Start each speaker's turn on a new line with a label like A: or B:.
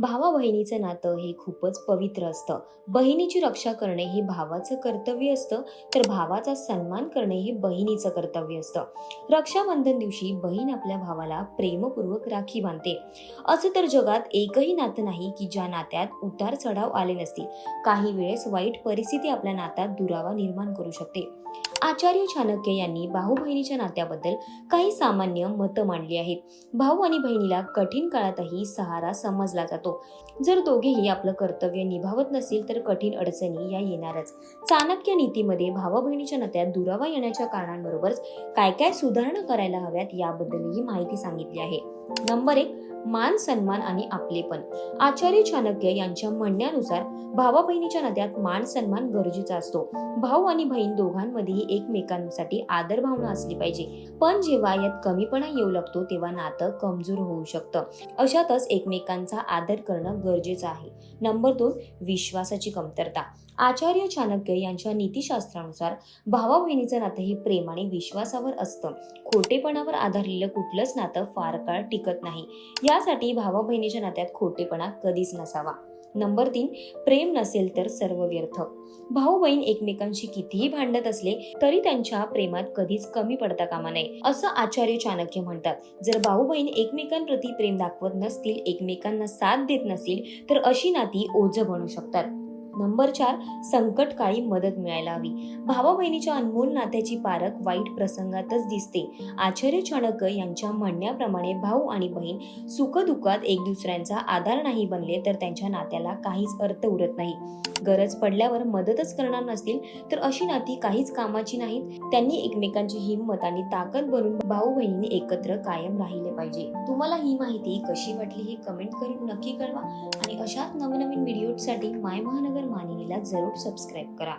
A: भावा बहिणीचं नातं हे खूपच पवित्र असतं. बहिणीची रक्षा करणे हे भावाचं कर्तव्य असतं तर भावाचा सन्मान करणे हे बहिणीचं कर्तव्य असतं. रक्षाबंधन दिवशी बहीण आपल्या भावाला प्रेमपूर्वक राखी बांधते. असं तर जगात एकही नातं नाही की ज्या नात्यात उतार चढाव आले नसतील काही वेळेस वाईट परिस्थिती आपल्या नात्यात दुरावा निर्माण करू शकते. आचार्य चाणक्य यांनी भाऊ बहिणीच्या नात्याबद्दल काही सामान्य मतं मांडली आहेत. भाऊ आणि बहिणीला कठीण काळातही सहारा समजला जातो. जर दोघेही आपलं कर्तव्य निभावत नसेल तर कठीण अडचणी या येणारच. चाणक्य नीतीमध्ये भावा बहिणीच्या नात्यात दुरावा येण्याच्या कारणांबरोबरच काय काय सुधारणा करायला हव्यात याबद्दलही माहिती सांगितली आहे. नंबर एक मान सन्मान आणि आपलेपण आचार्य चाणक्य यांच्या म्हणण्यानुसार भावा बहिणीच्या नात्यात मान सन्मान गरजेचा असतो. भाऊ आणि बहीण दोघांमध्येही एकमेकांसाठी आदर भावना असली पाहिजे. पण जेव्हा यात कमीपणा येऊ लागतो तेव्हा नातं कमजोर होऊ शकतं. अशातच एकमेकांचा आदर करणं गरजेचं आहे. नंबर दोन विश्वासाची कमतरता. आचार्य चाणक्य यांच्या नीतीशास्त्रानुसार भावा बहिणीचं नातं हे प्रेम आणि विश्वासावर असतं. खोटेपणावर आधारलेलं कुठलंच नातं फार काळ टिकत नाही. यासाठी भावा बहिणीच्या नात्यात खोटेपणा कधीच नसावा. नंबर तीन प्रेम नसेल तर सर्व व्यर्थ. भाऊ बहीण एकमेकांशी कितीही भांडत असले तरी त्यांच्या प्रेमात कधीच कमी पडता कामा नये असं आचार्य चाणक्य म्हणतात. जर भाऊ बहीण एकमेकांप्रती प्रेम दाखवत नसतील एकमेकांना साथ देत नसतील तर अशी नाती ओझ बनू शकतात. नंबर चार संकटकाळी मदत मिळायला हवी. भावा बहिणीच्या अनमोल नात्याची पारख वाईट प्रसंगातच दिसते. आचार्य चाणक्य यांच्या म्हणण्याप्रमाणे भाऊ आणि बहीण सुखदुःखात एक दुसऱ्यांचा आधार नाही बनले तर त्यांच्या नात्याला काहीच अर्थ उरत नाही. गरज पडल्यावर मदतच करणार नसतील तर अशी नाती काहीच कामाची नाहीत. त्यांनी एकमेकांची हिंमत आणि ताकद बनून भाऊ बहिणीने एकत्र कायम राहिले पाहिजे. तुम्हाला ही माहिती कशी वाटली हे कमेंट करून नक्की कळवा. आणि अशाच नवनवीन व्हिडिओसाठी माय महानगर मानिनीला जरूर सबस्क्राईब करा.